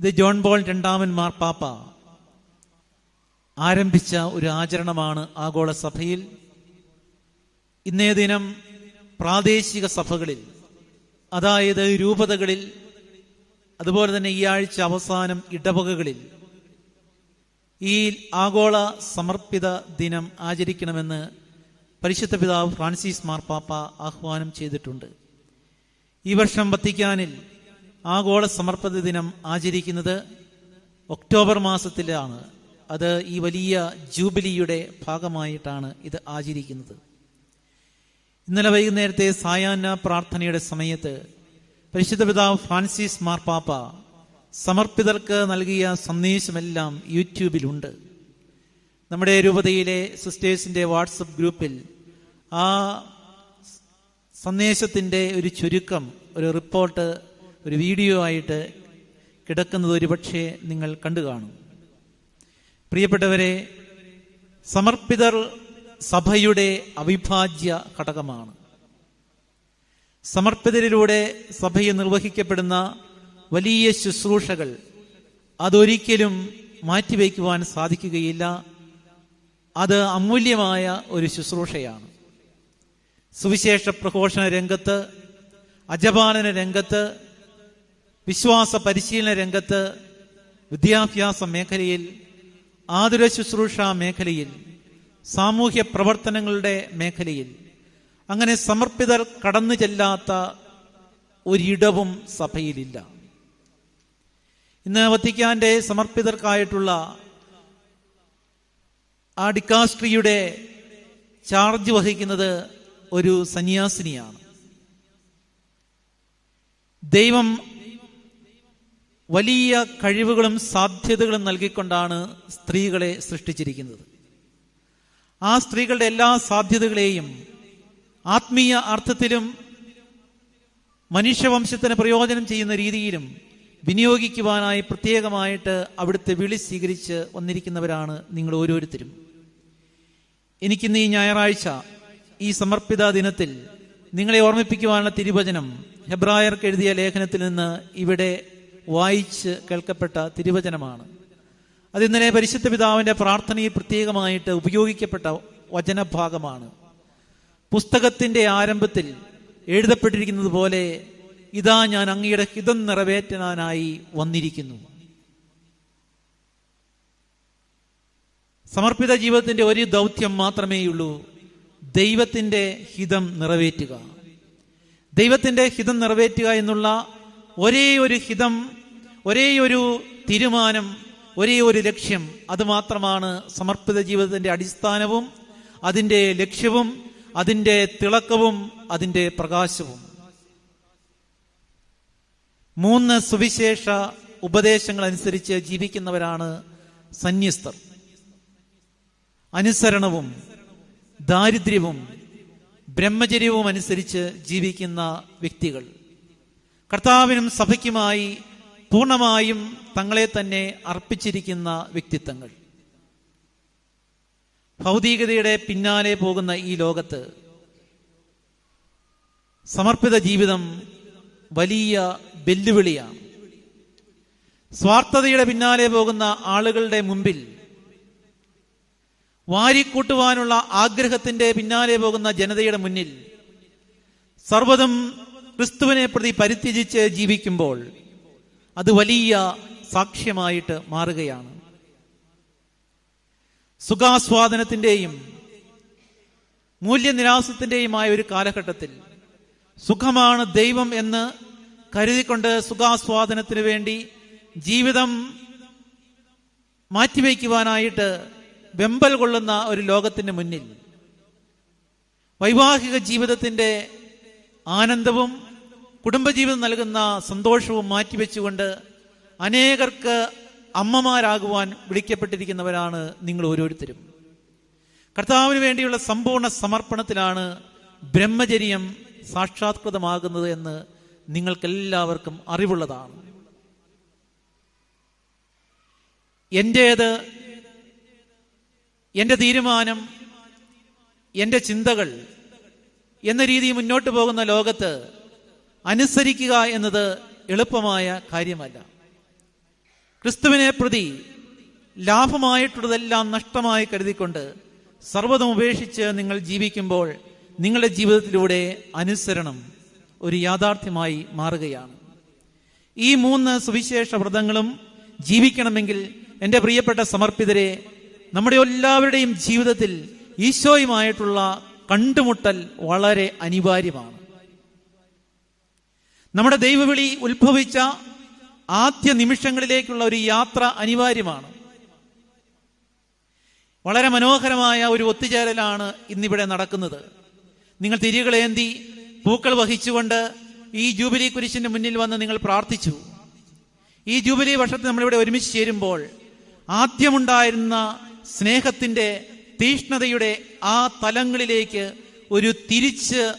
ഇത് John ball രണ്ടാമൻ മാർപ്പാപ്പ ആരംഭിച്ച ഒരു ആചരണമാണ് ആഗോള സഭയിൽ. ഇന്നേ ദിനം പ്രാദേശിക സഭകളിൽ അതായത് രൂപതകളിൽ അതുപോലെ തന്നെ ഈ ആഴ്ച അവസാനം ഇടവകകളിൽ ഈ ആഗോള സമർപ്പിത ദിനം ആചരിക്കണമെന്ന് പരിശുദ്ധ പിതാവ് ഫ്രാൻസിസ് മാർപ്പാപ്പ ആഹ്വാനം ചെയ്തിട്ടുണ്ട്. ഈ വർഷം വത്തിക്കാനിൽ ആഗോള സമർപ്പിത ദിനം ആചരിക്കുന്നത് ഒക്ടോബർ മാസത്തിലാണ്. അത് ഈ വലിയ ജൂബിലിയുടെ ഭാഗമായിട്ടാണ് ഇത് ആചരിക്കുന്നത്. ഇന്നലെ വൈകുന്നേരത്തെ സായാഹ്ന പ്രാർത്ഥനയുടെ സമയത്ത് പരിശുദ്ധ പിതാവ് ഫ്രാൻസിസ് മാർപ്പാപ്പ സമർപ്പിതർക്ക് നൽകിയ സന്ദേശമെല്ലാം യൂട്യൂബിലുണ്ട്. നമ്മുടെ രൂപതയിലെ സിസ്റ്റേഴ്സിന്റെ വാട്സപ്പ് ഗ്രൂപ്പിൽ ആ സന്ദേശത്തിന്റെ ഒരു ചുരുക്കം ഒരു റിപ്പോർട്ട് ഒരു വീഡിയോ ആയിട്ട് കിടക്കുന്നത് ഒരുപക്ഷെ നിങ്ങൾ കണ്ടു കാണും. പ്രിയപ്പെട്ടവരെ സമർപ്പിതർ സഭയുടെ അവിഭാജ്യ ഘടകമാണ്. സമർപ്പിതരിലൂടെ സഭയെ നിർവഹിക്കപ്പെടുന്ന വലിയ ശുശ്രൂഷകൾ അതൊരിക്കലും മാറ്റിവെക്കുവാൻ സാധിക്കുകയില്ല. അത് അമൂല്യമായ ഒരു ശുശ്രൂഷയാണ്. സുവിശേഷ പ്രഘോഷണ രംഗത്ത് അജപാലന രംഗത്ത് വിശ്വാസ പരിശീലന രംഗത്ത് വിദ്യാഭ്യാസ മേഖലയിൽ ആതുര ശുശ്രൂഷ മേഖലയിൽ സാമൂഹ്യ പ്രവർത്തനങ്ങളുടെ മേഖലയിൽ അങ്ങനെ സമർപ്പിതർ കടന്നു ചെല്ലാത്ത ഒരിടവും സഭയിലില്ല. ഇന്ന് വത്തിക്കാന്റെ സമർപ്പിതർക്കായിട്ടുള്ള ആ ഡിക്കാസ്ട്രിയുടെ ചാർജ് വഹിക്കുന്നത് ഒരു സന്യാസിനിയാണ്. ദൈവം വലിയ കഴിവുകളും സാധ്യതകളും നൽകിക്കൊണ്ടാണ് സ്ത്രീകളെ സൃഷ്ടിച്ചിരിക്കുന്നത്. ആ സ്ത്രീകളുടെ എല്ലാ സാധ്യതകളെയും ആത്മീയ അർത്ഥത്തിലും മനുഷ്യവംശത്തിന് പ്രയോജനം ചെയ്യുന്ന രീതിയിലും വിനിയോഗിക്കുവാനായി പ്രത്യേകമായിട്ട് അവിടുത്തെ വിളി സ്വീകരിച്ച് വന്നിരിക്കുന്നവരാണ് നിങ്ങൾ ഓരോരുത്തരും. എനിക്കിന്ന് ഈ ഞായറാഴ്ച ഈ സമർപ്പിത ദിനത്തിൽ നിങ്ങളെ ഓർമ്മിപ്പിക്കുവാനുള്ള തിരുവചനം ഹെബ്രായർക്ക് എഴുതിയ ലേഖനത്തിൽ നിന്ന് ഇവിടെ വായിച്ച് കേൾക്കപ്പെട്ട തിരുവചനമാണ്. അത് ഇന്നലെ പരിശുദ്ധ പിതാവിന്റെ പ്രാർത്ഥനയിൽ പ്രത്യേകമായിട്ട് ഉപയോഗിക്കപ്പെട്ട വചനഭാഗമാണ്. പുസ്തകത്തിന്റെ ആരംഭത്തിൽ എഴുതപ്പെട്ടിരിക്കുന്നത് പോലെ ഇതാ ഞാൻ അങ്ങയുടെ ഹിതം നിറവേറ്റാനായി വന്നിരിക്കുന്നു. സമർപ്പിത ജീവിതത്തിന്റെ ഒരു ദൗത്യം മാത്രമേയുള്ളൂ ദൈവത്തിന്റെ ഹിതം നിറവേറ്റുക. ദൈവത്തിന്റെ ഹിതം നിറവേറ്റുക എന്നുള്ള ഒരേ ഒരു ഹിതം ഒരേ ഒരു തീരുമാനം ഒരേ ഒരു ലക്ഷ്യം അതുമാത്രമാണ് സമർപ്പിത ജീവിതത്തിന്റെ അടിസ്ഥാനവും അതിന്റെ ലക്ഷ്യവും അതിന്റെ തിളക്കവും അതിന്റെ പ്രകാശവും. മൂന്ന് സുവിശേഷ ഉപദേശങ്ങൾ അനുസരിച്ച് ജീവിക്കുന്നവരാണ് സന്യസ്തർ. അനുസരണവും ദാരിദ്ര്യവും ബ്രഹ്മചര്യവും അനുസരിച്ച് ജീവിക്കുന്ന വ്യക്തികൾ. കർത്താവിനും സഭയ്ക്കുമായി പൂർണമായും തങ്ങളെ തന്നെ അർപ്പിച്ചിരിക്കുന്ന വ്യക്തിത്വങ്ങൾ. ഭൗതികതയുടെ പിന്നാലെ പോകുന്ന ഈ ലോകത്ത് സമർപ്പിത ജീവിതം വലിയ വെല്ലുവിളിയാണ്. സ്വാർത്ഥതയുടെ പിന്നാലെ പോകുന്ന ആളുകളുടെ മുമ്പിൽ വാരിക്കൂട്ടുവാനുള്ള ആഗ്രഹത്തിന്റെ പിന്നാലെ പോകുന്ന ജനതയുടെ മുന്നിൽ സർവതും ക്രിസ്തുവിനെ പ്രതി പരിത്യജിച്ച് ജീവിക്കുമ്പോൾ അത് വലിയ സാക്ഷ്യമായിട്ട് മാറുകയാണ്. സുഖാസ്വാദനത്തിന്റെയും മൂല്യനിരാസത്തിന്റെയുമായ ഒരു കാലഘട്ടത്തിൽ സുഖമാണ് ദൈവം എന്ന് കരുതിക്കൊണ്ട് സുഖാസ്വാദനത്തിന് വേണ്ടി ജീവിതം മാറ്റിവെക്കുവാനായിട്ട് വെമ്പൽ കൊള്ളുന്ന ഒരു ലോകത്തിന്റെ മുന്നിൽ വൈവാഹിക ജീവിതത്തിന്റെ ആനന്ദവും കുടുംബജീവിതം നൽകുന്ന സന്തോഷവും മാറ്റിവെച്ചുകൊണ്ട് അനേകർക്ക് അമ്മമാരാകുവാൻ വിളിക്കപ്പെട്ടിരിക്കുന്നവരാണ് നിങ്ങൾ ഓരോരുത്തരും. കർത്താവിന് വേണ്ടിയുള്ള സമ്പൂർണ സമർപ്പണത്തിലാണ് ബ്രഹ്മചര്യം സാക്ഷാത്കൃതമാകുന്നത് എന്ന് നിങ്ങൾക്കെല്ലാവർക്കും അറിവുള്ളതാണ്. എന്റേത് എന്റെ തീരുമാനം എന്റെ ചിന്തകൾ എന്ന രീതി മുന്നോട്ട് പോകുന്ന ലോകത്ത് അനുസരിക്കുക എന്നത് എളുപ്പമായ കാര്യമല്ല. ക്രിസ്തുവിനെ പ്രതി ലാഭമായിട്ടുള്ളതെല്ലാം നഷ്ടമായി കരുതിക്കൊണ്ട് സർവതും ഉപേക്ഷിച്ച് നിങ്ങൾ ജീവിക്കുമ്പോൾ നിങ്ങളുടെ ജീവിതത്തിലൂടെ അനുസരണം ഒരു യാഥാർത്ഥ്യമായി മാറുകയാണ്. ഈ മൂന്ന് സുവിശേഷ വ്രതങ്ങളും ജീവിക്കണമെങ്കിൽ എന്റെ പ്രിയപ്പെട്ട സമർപ്പിതരെ നമ്മുടെ എല്ലാവരുടെയും ജീവിതത്തിൽ ഈശോയുമായിട്ടുള്ള കണ്ടുമുട്ടൽ വളരെ അനിവാര്യമാണ്. നമ്മുടെ ദൈവവിളി ഉത്ഭവിച്ച ആദ്യ നിമിഷങ്ങളിലേക്കുള്ള ഒരു യാത്ര അനിവാര്യമാണ്. വളരെ മനോഹരമായ ഒരു ഒത്തുചേരലാണ് ഇന്നിവിടെ നടക്കുന്നത്. നിങ്ങൾ തിരികളേന്തി പൂക്കൾ വഹിച്ചുകൊണ്ട് ഈ ജൂബിലി കുരിശിന്റെ മുന്നിൽ വന്ന് നിങ്ങൾ പ്രാർത്ഥിച്ചു. ഈ ജൂബിലി വർഷത്തിൽ നമ്മളിവിടെ ഒരുമിച്ച് ചേരുമ്പോൾ ആദ്യമുണ്ടായിരുന്ന സ്നേഹത്തിന്റെ തീഷ്ണതയുടെ ആ തലങ്ങളിലേക്ക് ഒരു തിരിച്ച്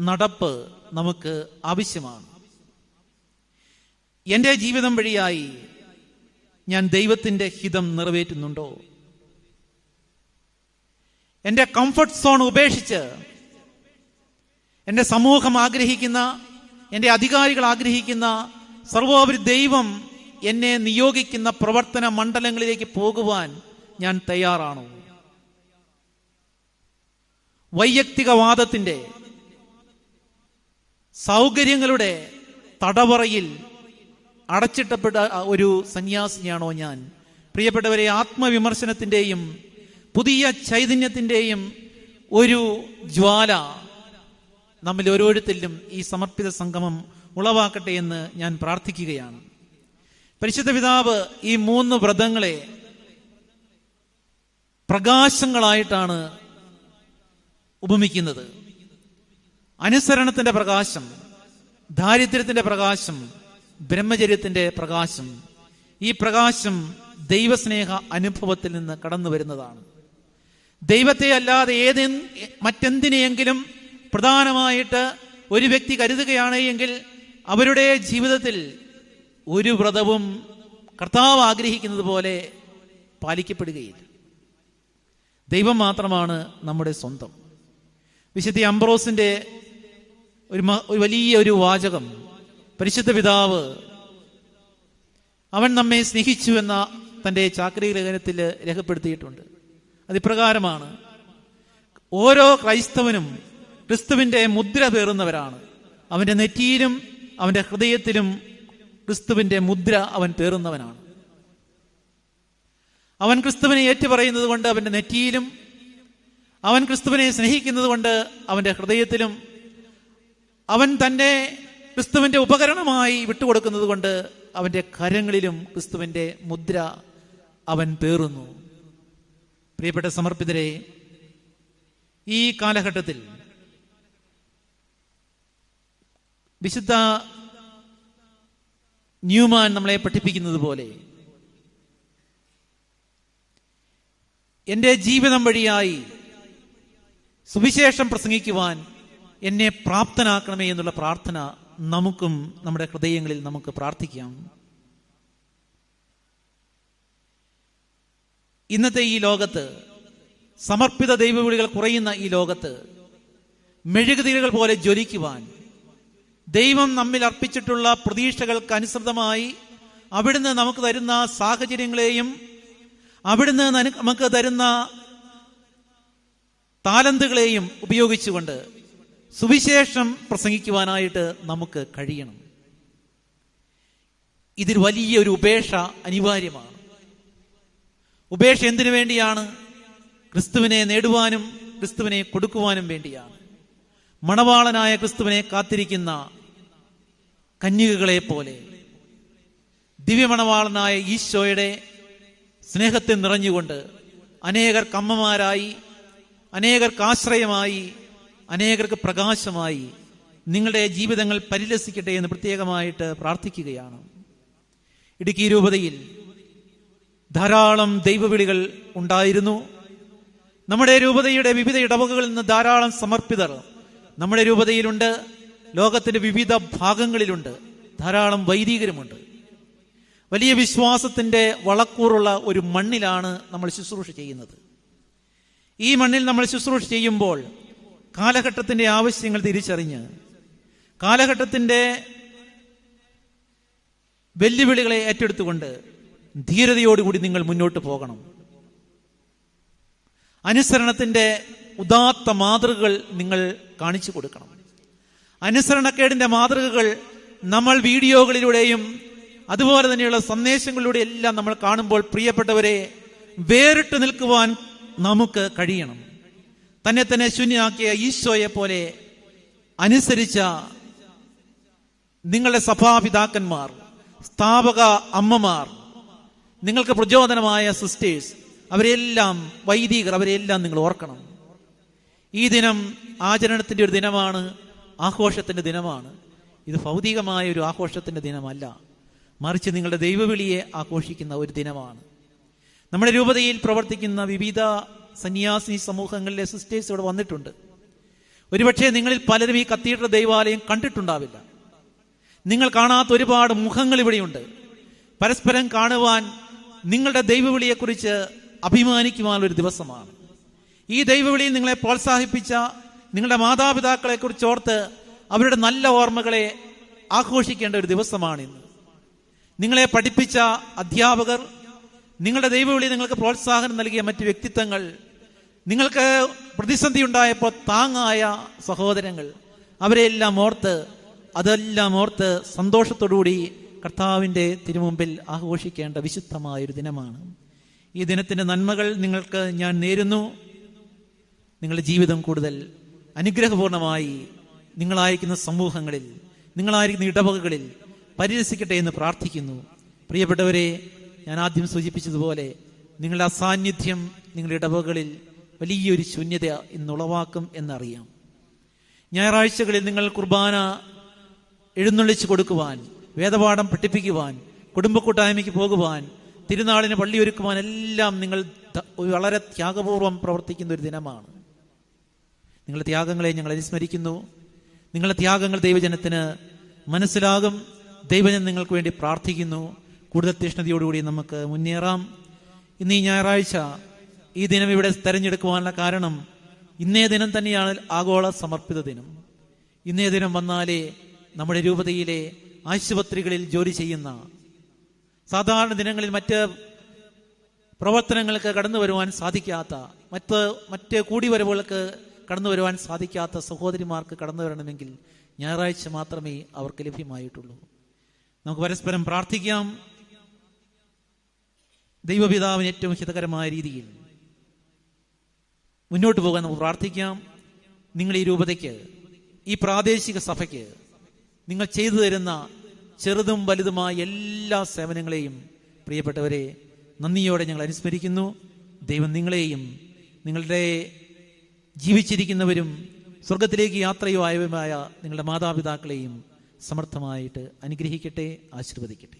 നടപ്പ് നമുക്ക് ആവശ്യമാണ്. എന്റെ ജീവിതം വഴിയായി ഞാൻ ദൈവത്തിന്റെ ഹിതം നിറവേറ്റുന്നുണ്ടോ? എന്റെ കംഫർട്ട് സോൺ ഉപേക്ഷിച്ച് എന്റെ സമൂഹം ആഗ്രഹിക്കുന്ന എന്റെ അധികാരികൾ ആഗ്രഹിക്കുന്ന സർവോപരി ദൈവം എന്നെ നിയോഗിക്കുന്ന പ്രവർത്തന മണ്ഡലങ്ങളിലേക്ക് പോകുവാൻ ഞാൻ തയ്യാറാണോ? വൈയക്തികവാദത്തിന്റെ സൗകര്യങ്ങളുടെ തടവറയിൽ അടച്ചിട്ടപ്പെട്ട ഒരു സന്യാസിനിയാണോ ഞാൻ? പ്രിയപ്പെട്ടവരെ ആത്മവിമർശനത്തിന്റെയും പുതിയ ചൈതന്യത്തിന്റെയും ഒരു ജ്വാല നമ്മിൽ ഓരോരുത്തരിലും ഈ സമർപ്പിത സംഗമം ഉളവാക്കട്ടെ എന്ന് ഞാൻ പ്രാർത്ഥിക്കുകയാണ്. പരിശുദ്ധ പിതാവ് ഈ മൂന്ന് വ്രതങ്ങളെ പ്രകാശങ്ങളായിട്ടാണ് ഉപമിക്കുന്നത്. അനുസരണത്തിന്റെ പ്രകാശം ദാരിദ്ര്യത്തിന്റെ പ്രകാശം ബ്രഹ്മചര്യത്തിന്റെ പ്രകാശം ഈ പ്രകാശം ദൈവസ്നേഹ അനുഭവത്തിൽ നിന്ന് കടന്നു വരുന്നതാണ്. ദൈവത്തെ അല്ലാതെ ഏതെ മറ്റെന്തിനെയെങ്കിലും പ്രധാനമായിട്ട് ഒരു വ്യക്തി കരുതുകയാണ് എങ്കിൽ അവരുടെ ജീവിതത്തിൽ ഒരു വ്രതവും കർത്താവ് ആഗ്രഹിക്കുന്നത് പോലെ പാലിക്കപ്പെടുകയില്ല. ദൈവം മാത്രമാണ് നമ്മുടെ സ്വന്തം. വിശുദ്ധി അംബ്രോസിന്റെ ഒരു വലിയ ഒരു വാചകം. പരിശുദ്ധ പിതാവ് അവൻ നമ്മെ സ്നേഹിച്ചു എന്ന തന്റെ ചാക്രി ലേഖനത്തിൽ രേഖപ്പെടുത്തിയിട്ടുണ്ട്. അതിപ്രകാരമാണ് ഓരോ ക്രൈസ്തവനും ക്രിസ്തുവിന്റെ മുദ്ര പേറുന്നവരാണ്. അവന്റെ നെറ്റിയിലും അവന്റെ ഹൃദയത്തിലും ക്രിസ്തുവിന്റെ മുദ്ര അവൻ പേറുന്നവനാണ്. അവൻ ക്രിസ്തുവിനെ ഏറ്റുപറയുന്നത് കൊണ്ട് അവന്റെ നെറ്റിയിലും അവൻ ക്രിസ്തുവിനെ സ്നേഹിക്കുന്നത് കൊണ്ട് അവന്റെ ഹൃദയത്തിലും അവൻ തന്നെ ക്രിസ്തുവിന്റെ ഉപകരണമായി വിട്ടുകൊടുക്കുന്നത് കൊണ്ട് അവന്റെ കരങ്ങളിലും ക്രിസ്തുവിന്റെ മുദ്ര അവൻ പേറുന്നു. പ്രിയപ്പെട്ട സമർപ്പിതരെ ഈ കാലഘട്ടത്തിൽ വിശുദ്ധ ന്യൂമാൻ നമ്മളെ പഠിപ്പിക്കുന്നത് പോലെ എന്റെ ജീവിതം വഴിയായി സുവിശേഷം പ്രസംഗിക്കുവാൻ എന്നെ പ്രാപ്തനാക്കണമേ എന്നുള്ള പ്രാർത്ഥന നമുക്കും നമ്മുടെ ഹൃദയങ്ങളിൽ നമുക്ക് പ്രാർത്ഥിക്കാം. ഇന്നത്തെ ഈ ലോകത്ത് സമർപ്പിത ദൈവവിളികൾ കുറയുന്ന ഈ ലോകത്ത് മെഴുകുതിരികൾ പോലെ ജ്വലിക്കുവാൻ ദൈവം നമ്മിൽ അർപ്പിച്ചിട്ടുള്ള പ്രതീക്ഷകൾക്ക് അനുസൃതമായി അവിടുന്ന് നമുക്ക് തരുന്ന സാഹചര്യങ്ങളെയും അവിടുന്ന് നമുക്ക് തരുന്ന താലന്തുകളെയും ഉപയോഗിച്ചുകൊണ്ട് സുവിശേഷം പ്രസംഗിക്കുവാനായിട്ട് നമുക്ക് കഴിയണം. ഇതിൽ വലിയൊരു ഉപേക്ഷ അനിവാര്യമാണ്. ഉപേക്ഷ എന്തിനു വേണ്ടിയാണ്? ക്രിസ്തുവിനെ നേടുവാനും ക്രിസ്തുവിനെ കൊടുക്കുവാനും വേണ്ടിയാണ്. മണവാളനായ ക്രിസ്തുവിനെ കാത്തിരിക്കുന്ന കന്യകകളെ പോലെ ദിവ്യമണവാളനായ ഈശോയുടെ സ്നേഹത്തെ നിറഞ്ഞുകൊണ്ട് അനേകർക്ക് അമ്മമാരായി അനേകർക്ക് ആശ്രയമായി അനേകർക്ക് പ്രകാശമായി നിങ്ങളുടെ ജീവിതങ്ങൾ പരിലസിക്കട്ടെ എന്ന് പ്രത്യേകമായിട്ട് പ്രാർത്ഥിക്കുകയാണ്. ഇടുക്കി രൂപതയിൽ ധാരാളം ദൈവവിളികൾ ഉണ്ടായിരുന്നു. നമ്മുടെ രൂപതയുടെ വിവിധ ഇടവകകളിൽ നിന്ന് ധാരാളം സമർപ്പിതർ നമ്മുടെ രൂപതയിലുണ്ട്. ലോകത്തിന്റെ വിവിധ ഭാഗങ്ങളിലുണ്ട്. ധാരാളം വൈദികരുമുണ്ട്. വലിയ വിശ്വാസത്തിന്റെ വളക്കൂറുള്ള ഒരു മണ്ണിലാണ് നമ്മൾ ശുശ്രൂഷ ചെയ്യുന്നത്. ഈ മണ്ണിൽ നമ്മൾ ശുശ്രൂഷ ചെയ്യുമ്പോൾ കാലഘട്ടത്തിന്റെ ആവശ്യങ്ങൾ തിരിച്ചറിഞ്ഞ് കാലഘട്ടത്തിന്റെ വെല്ലുവിളികളെ ഏറ്റെടുത്തുകൊണ്ട് ധീരതയോടുകൂടി നിങ്ങൾ മുന്നോട്ട് പോകണം. അനുസരണത്തിന്റെ ഉദാത്ത മാതൃകകൾ നിങ്ങൾ കാണിച്ചു കൊടുക്കണം. അനുസരണക്കേടിന്റെ മാതൃകകൾ നമ്മൾ വീഡിയോകളിലൂടെയും അതുപോലെ തന്നെയുള്ള സന്ദേശങ്ങളിലൂടെ എല്ലാം നമ്മൾ കാണുമ്പോൾ പ്രിയപ്പെട്ടവരെ വേറിട്ട് നിൽക്കുവാൻ നമുക്ക് കഴിയണം. തന്നെ തന്നെ ശൂന്യമാക്കിയ ഈശോയെ പോലെ അനുസരിച്ച നിങ്ങളുടെ സഭാപിതാക്കന്മാർ സ്ഥാപക അമ്മമാർ നിങ്ങൾക്ക് പ്രചോദനമായ സിസ്റ്റേഴ്സ് അവരെല്ലാം വൈദികർ അവരെല്ലാം നിങ്ങൾ ഓർക്കണം. ഈ ദിനം ആചരണത്തിന്റെ ഒരു ദിനമാണ് ആഘോഷത്തിന്റെ ദിനമാണ്. ഇത് ഭൗതികമായ ഒരു ആഘോഷത്തിന്റെ ദിനമല്ല. മറിച്ച് നിങ്ങളുടെ ദൈവവിളിയെ ആഘോഷിക്കുന്ന ഒരു ദിനമാണ്. നമ്മുടെ രൂപതയിൽ പ്രവർത്തിക്കുന്ന വിവിധ സന്യാസി സമൂഹങ്ങളിലെ സിസ്റ്റേഴ്സ് ഇവിടെ വന്നിട്ടുണ്ട്. ഒരുപക്ഷെ നിങ്ങളിൽ പലരും ഈ കത്തീഡ്രൽ ദൈവാലയം കണ്ടിട്ടുണ്ടാവില്ല. നിങ്ങൾ കാണാത്ത ഒരുപാട് മുഖങ്ങൾ ഇവിടെയുണ്ട്. പരസ്പരം കാണുവാൻ നിങ്ങളുടെ ദൈവവിളിയെക്കുറിച്ച് അഭിമാനിക്കുവാനുള്ള ഒരു ദിവസമാണ്. ഈ ദൈവവിളിയിൽ നിങ്ങളെ പ്രോത്സാഹിപ്പിച്ച നിങ്ങളുടെ മാതാപിതാക്കളെ കുറിച്ച് ഓർത്ത് അവരുടെ നല്ല ഓർമ്മകളെ ആഘോഷിക്കേണ്ട ഒരു ദിവസമാണ് ഇന്ന്. നിങ്ങളെ പഠിപ്പിച്ച അധ്യാപകർ നിങ്ങളുടെ ദൈവവിളി നിങ്ങൾക്ക് പ്രോത്സാഹനം നൽകിയ മറ്റ് വ്യക്തിത്വങ്ങൾ നിങ്ങൾക്ക് പ്രതിസന്ധി ഉണ്ടായപ്പോൾ താങ്ങായ സഹോദരങ്ങൾ അവരെല്ലാം ഓർത്ത് അതെല്ലാം ഓർത്ത് സന്തോഷത്തോടുകൂടി കർത്താവിന്റെ തിരുമുമ്പിൽ ആഘോഷിക്കേണ്ട വിശുദ്ധമായൊരു ദിനമാണ്. ഈ ദിനത്തിന്റെ നന്മകൾ നിങ്ങൾക്ക് ഞാൻ നേരുന്നു. നിങ്ങളുടെ ജീവിതം കൂടുതൽ അനുഗ്രഹപൂർണമായി നിങ്ങളായിരിക്കുന്ന സമൂഹങ്ങളിൽ നിങ്ങളായിരിക്കുന്ന ഇടവകകളിൽ പരിരസിക്കട്ടെ എന്ന് പ്രാർത്ഥിക്കുന്നു. പ്രിയപ്പെട്ടവരെ ഞാൻ ആദ്യം സൂചിപ്പിച്ചതുപോലെ നിങ്ങളുടെ അസാന്നിധ്യം നിങ്ങളുടെ ഇടവകളിൽ വലിയൊരു ശൂന്യത ഇന്നുളവാക്കും എന്നറിയാം. ഞായറാഴ്ചകളിൽ നിങ്ങൾ കുർബാന എഴുന്നള്ളിച്ചു കൊടുക്കുവാൻ വേദപാഠം പഠിപ്പിക്കുവാൻ കുടുംബ കൂട്ടായ്മയ്ക്ക് പോകുവാൻ തിരുനാളിന് പള്ളി ഒരുക്കുവാൻ എല്ലാം നിങ്ങൾ വളരെ ത്യാഗപൂർവം പ്രവർത്തിക്കുന്ന ഒരു ദിനമാണ്. നിങ്ങളുടെ ത്യാഗങ്ങളെ ഞങ്ങൾ അനുസ്മരിക്കുന്നു. നിങ്ങളുടെ ത്യാഗങ്ങൾ ദൈവജനത്തിന് മനസ്സിലാകും. ദൈവജനം നിങ്ങൾക്ക് വേണ്ടി പ്രാർത്ഥിക്കുന്നു. കൂടുതൽ തീഷ്ണതയോടുകൂടി നമുക്ക് മുന്നേറാം. ഇന്ന് ഈ ഞായറാഴ്ച ഈ ദിനം ഇവിടെ തെരഞ്ഞെടുക്കുവാനുള്ള കാരണം ഇന്നേ ദിനം തന്നെയാണ് ആഗോള സമർപ്പിത ദിനം. ഇന്നേ ദിനം വന്നാലേ നമ്മുടെ രൂപതയിലെ ആശുപത്രികളിൽ ജോലി ചെയ്യുന്ന സാധാരണ ദിനങ്ങളിൽ മറ്റ് പ്രവർത്തനങ്ങൾക്ക് കടന്നു വരുവാൻ സാധിക്കാത്ത മറ്റ് മറ്റ് കൂടിവരവുകൾക്ക് കടന്നു വരുവാൻ സാധിക്കാത്ത സഹോദരിമാർക്ക് കടന്നു വരണമെങ്കിൽ ഞായറാഴ്ച മാത്രമേ അവർക്ക് ലഭ്യമായിട്ടുള്ളൂ. നമുക്ക് പരസ്പരം പ്രാർത്ഥിക്കാം. ദൈവപിതാവിന് ഏറ്റവും ഹിതകരമായ രീതിയിൽ മുന്നോട്ട് പോകാൻ നമുക്ക് പ്രാർത്ഥിക്കാം. നിങ്ങൾ ഈ രൂപതയ്ക്ക് ഈ പ്രാദേശിക സഭയ്ക്ക് നിങ്ങൾ ചെയ്തു തരുന്ന ചെറുതും വലുതുമായ എല്ലാ സേവനങ്ങളെയും പ്രിയപ്പെട്ടവരെ നന്ദിയോടെ ഞങ്ങൾ അനുസ്മരിക്കുന്നു. ദൈവം നിങ്ങളെയും നിങ്ങളുടെ ജീവിച്ചിരിക്കുന്നവരും സ്വർഗത്തിലേക്ക് യാത്രയുമായവരുമായ നിങ്ങളുടെ മാതാപിതാക്കളെയും സമർത്ഥമായിട്ട് അനുഗ്രഹിക്കട്ടെ ആശീർവദിക്കട്ടെ.